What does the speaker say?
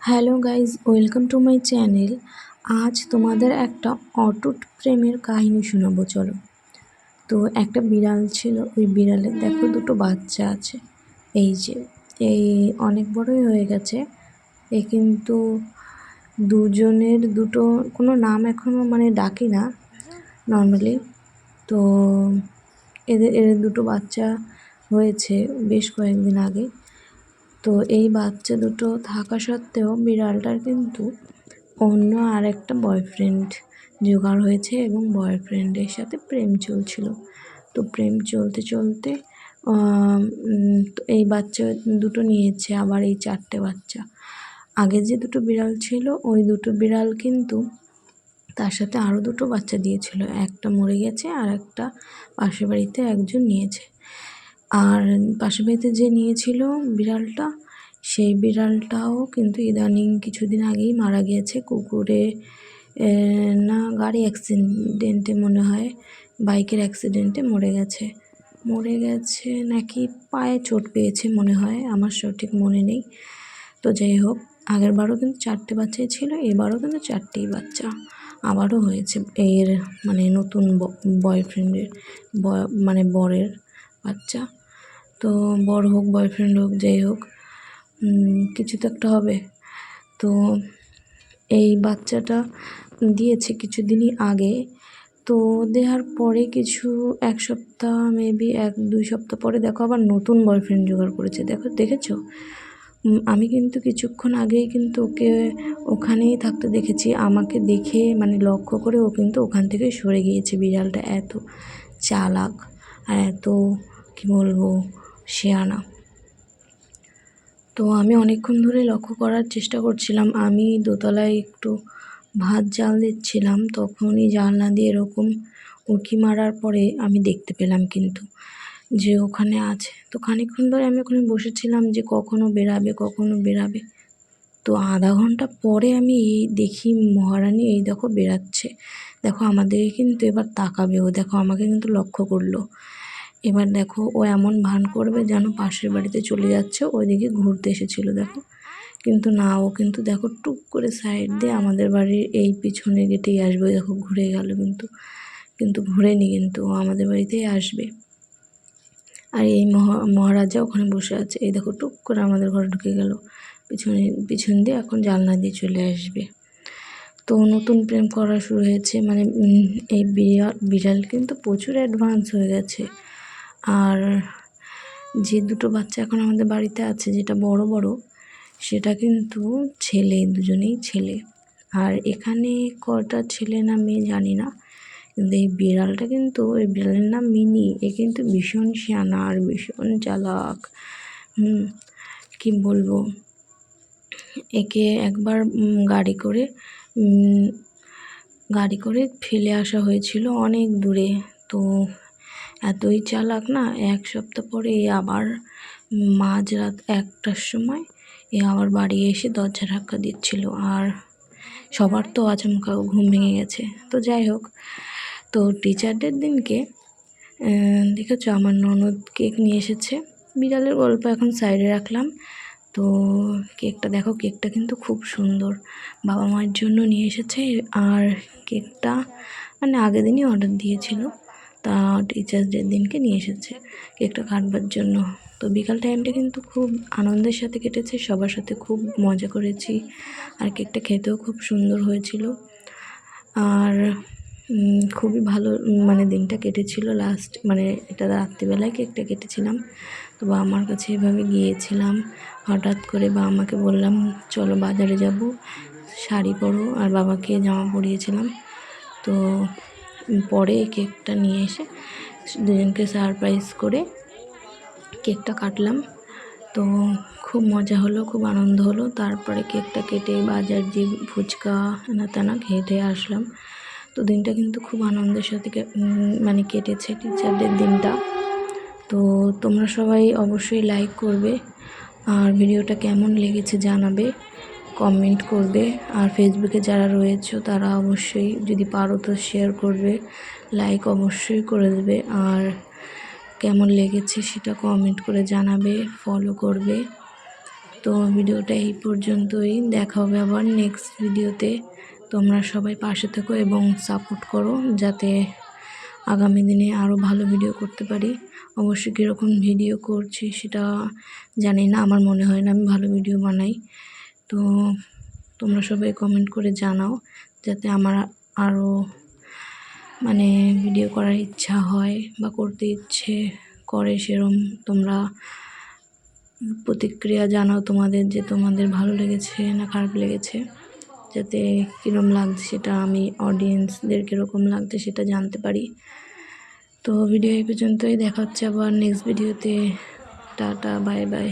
Hello guys, welcome to my channel. আজ তোমাদের একটা অটুট প্রেমের কাহিনী শোনাবো, চলো। তো একটা বিড়াল ছিল, ওই বিড়ালের দেখো দুটো বাচ্চা আছে। এই যে এই অনেক বড়ই হয়ে গেছে। এ কিন্তু দুজনের দুটো, কোনো নাম এখনও মানে ডাকি না নর্মালি তো এদের এদের দুটো বাচ্চা হয়েছে বেশ কয়েকদিন আগে। তো এই বাচ্চা দুটো থাকা সত্ত্বেও বিড়ালটার কিন্তু অন্য আর একটা বয়ফ্রেন্ড জোগাড় হয়েছে এবং বয়ফ্রেন্ডের সাথে প্রেম চলছিল। তো প্রেম চলতে চলতে এই বাচ্চা দুটো নিয়েছে আবার এই চারটে বাচ্চা। আগে যে দুটো বিড়াল ছিল, ওই দুটো বিড়াল কিন্তু তার সাথে আরও দুটো বাচ্চা দিয়েছিল। একটা মরে গেছে আর একটা পাশের বাড়িতে একজন নিয়েছে। আর পাশের বাড়িতে যে নিয়েছিল বিড়ালটা, সেই বিড়ালটাও কিন্তু ইদানিং কিছুদিন আগেই মারা গিয়েছে। কুকুরে না, গাড়ি অ্যাক্সিডেন্টে মনে হয়, বাইকের অ্যাক্সিডেন্টে মরে গেছে। মরে গেছে নাকি পায়ে চোট পেয়েছে মনে হয়, আমার সঠিক মনে নেই। তো যাই হোক, আগের বারও কিন্তু চারটে বাচ্চাই ছিল, এবারও কিন্তু চারটেই বাচ্চা। আবারও হয়েছে এর মানে নতুন বয়ফ্রেন্ডের মানে বরের বাচ্চা। তো বর হোক বয়ফ্রেন্ড হোক, যাই হোক কিছু তো একটা হবে। তো এই বাচ্চাটা দিয়েছে কিছুদিনই আগে। তো দেওয়ার পরে কিছু এক সপ্তাহ মেবি এক, দুই সপ্তাহ পরে দেখো আবার নতুন বয়ফ্রেন্ড জোগাড় করেছে। দেখো, দেখেছ? আমি কিন্তু কিছুক্ষণ আগেই কিন্তু ওকে ওখানেই থাকতে দেখেছি। আমাকে দেখে মানে লক্ষ্য করে ও কিন্তু ওখান থেকে সরে গিয়েছে। বিড়ালটা এত চালাক আর এত, কী বলব শেয়ানা। তো আমি অনেকক্ষণ ধরে লক্ষ্য করার চেষ্টা করছিলাম। আমি দোতলায় একটু ভাত জাল দিচ্ছিলাম। তখনই জানলা দিয়ে এরকম উঁকি মারার পরে আমি দেখতে পেলাম কিন্তু যে ওখানে আছে। তো খানিকক্ষণ ধরে আমি ওখানে বসেছিলাম যে কখনো বেরাবে কখনো বেরাবে। তো আধা ঘণ্টা পরে আমি এই দেখি মহারানী এই দেখো বেরাচ্ছে। দেখো আমাদেরকে কিন্তু এবার তাকাবে ও। দেখো আমাকে কিন্তু লক্ষ্য করল। এবার দেখো ও এমন ভান করবে যেন পাশের বাড়িতে চলে যাচ্ছে, ওইদিকে ঘুরতে এসেছিল দেখো। কিন্তু না, ও কিন্তু দেখো টুক করে সাইড দিয়ে আমাদের বাড়ির এই পিছনে গেটেই আসবে দেখো ঘুরে গেল কিন্তু কিন্তু ঘুরেনি কিন্তু, ও আমাদের বাড়িতেই আসবে। আর এই মহারাজা ওখানে বসে আছে, এই দেখো টুক করে আমাদের ঘরে ঢুকে গেল, পিছনে, পিছন দিয়ে এখন জানলা দিয়ে চলে আসবে। তো নতুন প্রেম করা শুরু হয়েছে মানে এই বিড়াল বিড়াল কিন্তু প্রচুর অ্যাডভান্স হয়ে গেছে। আর যে দুটো বাচ্চা এখন আমাদের বাড়িতে আছে, যেটা বড় বড়, সেটা কিন্তু ছেলে, দুজনেই ছেলে। আর এখানে কটা ছেলে না মেয়ে জানি না, কিন্তু এই বিড়ালটা কিন্তু ওই বিড়ালের নাম মিনি, এ কিন্তু ভীষণ শিয়ানা আর ভীষণ চালাক, হুম, কী বলব? একে একবার গাড়ি করে গাড়ি করে ফেলে আসা হয়েছিল অনেক দূরে। তো এতই চালাক না, এক সপ্তাহ পরে এ আবার মাঝরাত একটার সময় এ আবার বাড়ি এসে দরজা ধাক্কা দিচ্ছিল। আর সবার তো আচমকা ঘুম ভেঙে গেছে। তো যাই হোক, তো টিচারদের দিনকে দেখেছ আমার ননদ কেক নিয়ে এসেছে। বিড়ালের গল্প এখন সাইডে রাখলাম। তো কেকটা দেখো, কেকটা কিন্তু খুব সুন্দর। বাবা মায়ের জন্য নিয়ে এসেছে। আর কেকটা মানে আগের দিনই অর্ডার দিয়েছিল। তা টিচার্স ডের দিনকে নিয়ে এসেছে কেকটা কাটবার জন্য। তো বিকাল টাইমটা কিন্তু খুব আনন্দের সাথে কেটেছে, সবার সাথে খুব মজা করেছি। আর কেকটা খেতেও খুব সুন্দর হয়েছিল। আর খুবই ভালো মানে দিনটা কেটেছিল। লাস্ট মানে এটা রাত্রিবেলায় কেকটা কেটেছিলাম। তো বাবা আমার কাছে এভাবে গিয়েছিলাম। হঠাৎ করে বাবা আমাকে বললাম, চলো বাজারে যাব, শাড়ি পরো। আর বাবাকে জামা পরিয়েছিলাম। তো পরে কেকটা নিয়ে এসে দুজনকে সারপ্রাইজ করে কেকটা কাটলাম। তো খুব মজা হলো, খুব আনন্দ হলো। তারপরে কেকটা কেটে বাজার যে ফুচকা না তেনা খেটে আসলাম। তো দিনটা কিন্তু খুব আনন্দের সাথে মানে কেটেছে টিচারদের দিনটা। তো তোমরা সবাই অবশ্যই লাইক করবে। আর ভিডিওটা কেমন লেগেছে জানাবে। কমেন্ট করবে। আর ফেসবুকে যারা রয়েছে, তারা অবশ্যই যদি পারো তো শেয়ার করবে লাইক অবশ্যই করে দেবে। আর কেমন লেগেছে সেটা কমেন্ট করে জানাবে ফলো করবে। তো ভিডিওটা এই পর্যন্তই। দেখা হবে আবার নেক্সট ভিডিওতে তোমরা সবাই পাশে থেকো এবং সাপোর্ট করো, যাতে আগামী দিনে আরও ভালো ভিডিও করতে পারি। অবশ্যই কীরকম ভিডিও করছি সেটা জানি না, আমার মনে হয় না আমি ভালো ভিডিও বানাই। তো তোমরা সবাই কমেন্ট করে জানাও যাতে আমার আরও মানে ভিডিও করার ইচ্ছা হয় বা করতে ইচ্ছে করে সেরম তোমরা প্রতিক্রিয়া জানাও তোমাদের যে তোমাদের ভালো লেগেছে না খারাপ লেগেছে, যাতে কীরকম লাগছে সেটা আমি অডিয়েন্সদের কীরকম লাগছে সেটা জানতে পারি। তো ভিডিও এই পর্যন্তই, দেখা হচ্ছে আবার নেক্সট ভিডিওতে টাটা বাই বাই